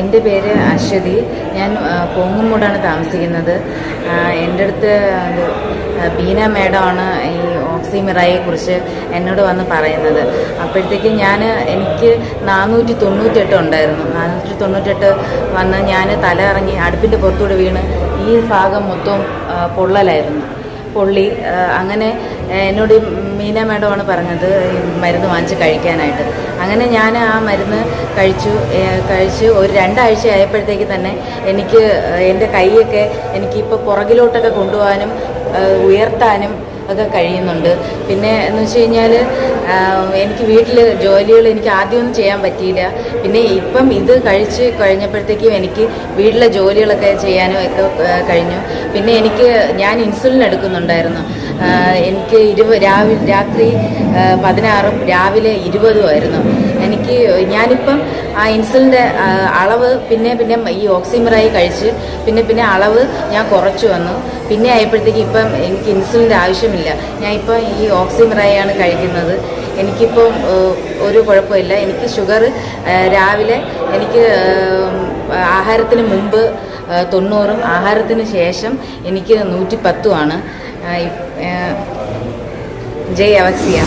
എന്റെ പേര് അശ്വതി. ഞാൻ പോങ്ങുംമൂടാണ് താമസിക്കുന്നത്. എന്റെ അടുത്ത് ബീന മേഡമാണ് ഈ ഓക്സിമിറയെ കുറിച്ച് എന്നോട് വന്ന് പറയുന്നത്. അപ്പോഴത്തേക്ക് ഞാൻ എനിക്ക് നാനൂറ്റി തൊണ്ണൂറ്റെട്ട് ഉണ്ടായിരുന്നു. നാനൂറ്റി തൊണ്ണൂറ്റെട്ട് വന്ന് ഞാൻ തല ഇറങ്ങി അടുപ്പിന്റെ പുറത്തൂടെ വീണ് ഈ ഭാഗം മൊത്തം പൊള്ളലായിരുന്നു. പൊള്ളി അങ്ങനെ എന്നോട് മീന മേഡമാണ് പറഞ്ഞത് മരുന്ന് വാങ്ങിച്ച് കഴിക്കാനായിട്ട്. അങ്ങനെ ഞാൻ ആ മരുന്ന് കഴിച്ചു കഴിച്ച് ഒരു രണ്ടാഴ്ച ആയപ്പോഴത്തേക്ക് തന്നെ എനിക്ക് എന്റെ കൈയൊക്കെ എനിക്കിപ്പോൾ പുറകിലോട്ടൊക്കെ കൊണ്ടുപോകാനും ഉയർത്താനും ഒക്കെ കഴിയുന്നുണ്ട്. പിന്നെ എന്ന് വെച്ച് കഴിഞ്ഞാൽ എനിക്ക് വീട്ടിൽ ജോലികൾ എനിക്ക് ആദ്യമൊന്നും ചെയ്യാൻ പറ്റിയില്ല. പിന്നെ ഇപ്പം ഇത് കഴിച്ച് കഴിഞ്ഞപ്പോഴത്തേക്കും എനിക്ക് വീട്ടിലെ ജോലികളൊക്കെ ചെയ്യാനും ഒക്കെ കഴിഞ്ഞു. പിന്നെ എനിക്ക് ഞാൻ ഇൻസുലിൻ എടുക്കുന്നുണ്ടായിരുന്നു. എനിക്ക് ഇരുപ രാവിലെ രാത്രി പതിനാറും രാവിലെ ഇരുപതും ആയിരുന്നു. എനിക്ക് ഞാനിപ്പം ആ ഇൻസുലിന്റെ അളവ് പിന്നെ പിന്നെ ഈ ഓക്സിമറായി കഴിച്ച് പിന്നെ പിന്നെ അളവ് ഞാൻ കുറച്ച് വന്നു. പിന്നെ ആയപ്പോഴത്തേക്ക് ഇപ്പം എനിക്ക് ഇൻസുലിന്റെ ആവശ്യമില്ല. ഞാൻ ഇപ്പം ഈ ഓക്സിമറായാണ് കഴിക്കുന്നത്. എനിക്കിപ്പം ഒരു കുഴപ്പമില്ല. എനിക്ക് ഷുഗർ രാവിലെ എനിക്ക് ആഹാരത്തിന് മുമ്പ് തൊണ്ണൂറും ആഹാരത്തിന് ശേഷം എനിക്ക് നൂറ്റി പത്തുമാണ് Ay, eh, Jay Abaxía.